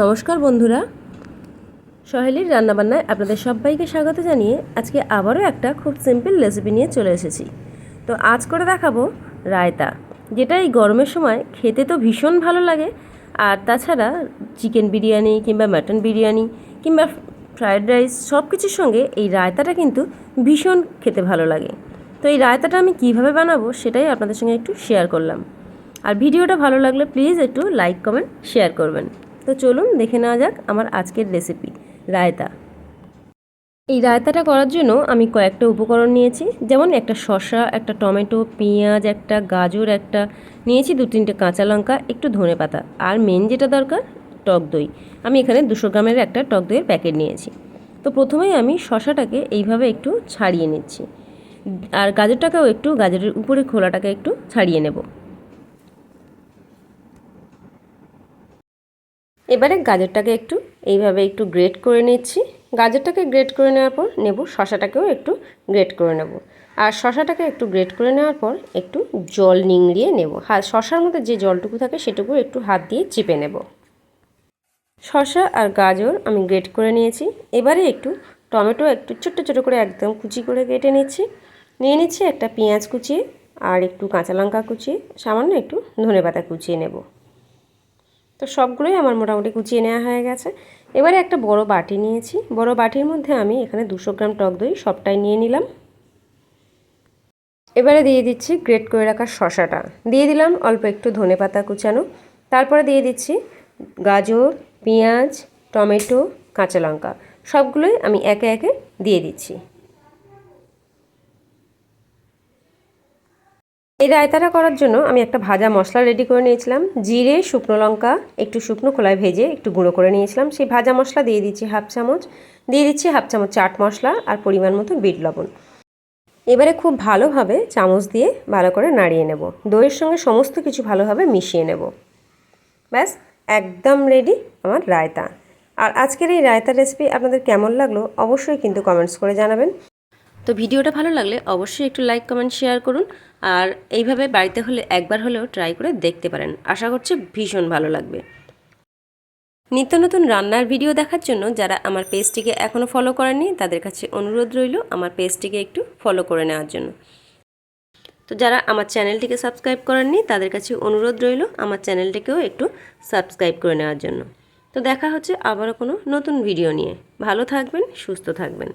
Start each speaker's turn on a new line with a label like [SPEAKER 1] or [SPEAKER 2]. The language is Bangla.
[SPEAKER 1] নমস্কার বন্ধুরা। সহেলির রান্নাবান্নায় আপনাদের সবাইকে স্বাগত জানিয়ে আজকে আবারও একটা খুব সিম্পল রেসিপি নিয়ে চলে এসেছি। তো আজ করে দেখাবো রায়তা, যেটা এই গরমের সময় খেতে তো ভীষণ ভালো লাগে, আর তাছাড়া চিকেন বিরিয়ানি কিংবা মাটন বিরিয়ানি কিংবা ফ্রায়েড রাইস সব কিছুর সঙ্গে এই রায়তাটা কিন্তু ভীষণ খেতে ভালো লাগে। তো এই রায়তাটা আমি কীভাবে বানাবো সেটাই আপনাদের সঙ্গে একটু শেয়ার করলাম। আর ভিডিওটা ভালো লাগলে প্লিজ একটু লাইক কমেন্ট শেয়ার করবেন। তো চলুন দেখে নেওয়া যাক আমার আজকের রেসিপি রায়তা। এই রায়তাটা করার জন্য আমি কয়েকটা উপকরণ নিয়েছি, যেমন একটা শসা, একটা টমেটো, পেঁয়াজ, একটা গাজর, একটা নিয়েছি দু তিনটে কাঁচা লঙ্কা, একটু ধনে পাতা। আর মেন যেটা দরকার, টক দই। আমি এখানে দুশো গ্রামের একটা টক দইয়ের প্যাকেট নিয়েছি। তো প্রথমেই আমি শসাটাকে এইভাবে একটু ছাড়িয়ে নিচ্ছি। আর গাজরটাকেও একটু গাজরের উপরে খোলাটাকে একটু ছাড়িয়ে নেব। এবারে গাজরটাকে একটু এইভাবে একটু গ্রেট করে নিচ্ছি। গাজরটাকে গ্রেট করে নেওয়ার পর নেব শশাটাকেও একটু গ্রেট করে নেব। আর শশাটাকে একটু গ্রেট করে নেওয়ার পর একটু জল নিংড়িয়ে নেব। হাত শশার মধ্যে যে জলটুকু থাকে সেটুকু একটু হাত দিয়ে চিপে নেব। শশা আর গাজর আমি গ্রেট করে নিয়েছি। এবারে একটু টমেটো একটু ছোট্ট ছোটো করে একদম কুচি করে কেটে নিচ্ছি। নিয়ে নিচ্ছি একটা পেঁয়াজ কুচিয়ে আর একটু কাঁচা লঙ্কা কুচিয়ে সামান্য একটু ধনে পাতা কুচিয়ে নেব। তো সবগুলোই আমার মোটামুটি কুচিয়ে নেওয়া হয়ে গেছে। এবারে একটা বড় বাটি নিয়েছি। বড় বাটির মধ্যে আমি এখানে দুশো গ্রাম টক দই সবটাই নিয়ে নিলাম। এবারে দিয়ে দিচ্ছি গ্রেট করে রাখা শশাটা দিয়ে দিলাম অল্প একটু ধনে পাতা কুচানো। তারপরে দিয়ে দিচ্ছি গাজর, পেঁয়াজ, টমেটো, কাঁচা লঙ্কা। সবগুলোই আমি একে একে দিয়ে দিচ্ছি। এই রায়তাটা করার জন্য আমি একটা ভাজা মশলা রেডি করে নিয়েছিলাম। জিরে, শুকনো লঙ্কা, একটু শুকনো খোলায় ভেজে একটু গুঁড়ো করে নিয়েছিলাম। সেই ভাজা মশলা দিয়ে দিচ্ছি হাফ চামচ। দিয়ে দিচ্ছি হাফ চামচ চাট মশলা আর পরিমাণ মতো বিট লবণ। এবারে খুব ভালোভাবে চামচ দিয়ে ভালো করে নাড়িয়ে নেব। দইয়ের সঙ্গে সমস্ত কিছু ভালোভাবে মিশিয়ে নেব। ব্যাস, একদম রেডি আমার রায়তা। আর আজকের এই রায়তার রেসিপি আপনাদের কেমন লাগল অবশ্যই কিন্তু কমেন্টস করে জানাবেন। তো ভিডিওটা ভালো লাগলে অবশ্যই একটু লাইক কমেন্ট শেয়ার করুন। আর এইভাবে বাড়িতে হলে একবার হলেও ট্রাই করে দেখতে পারেন। আশা করছি ভীষণ ভালো লাগবে। নিত্য নতুন রান্নার ভিডিও দেখার জন্য যারা আমার পেজটিকে এখনও ফলো করেননি, তাদের কাছে অনুরোধ রইল আমার পেজটিকে একটু ফলো করে নেওয়ার জন্য। তো যারা আমার চ্যানেলটিকে সাবস্ক্রাইব করেননি, তাদের কাছে অনুরোধ রইল আমার চ্যানেলটিকেও একটু সাবস্ক্রাইব করে নেওয়ার জন্য। তো দেখা হচ্ছে আবারও কোনো নতুন ভিডিও নিয়ে। ভালো থাকবেন, সুস্থ থাকবেন।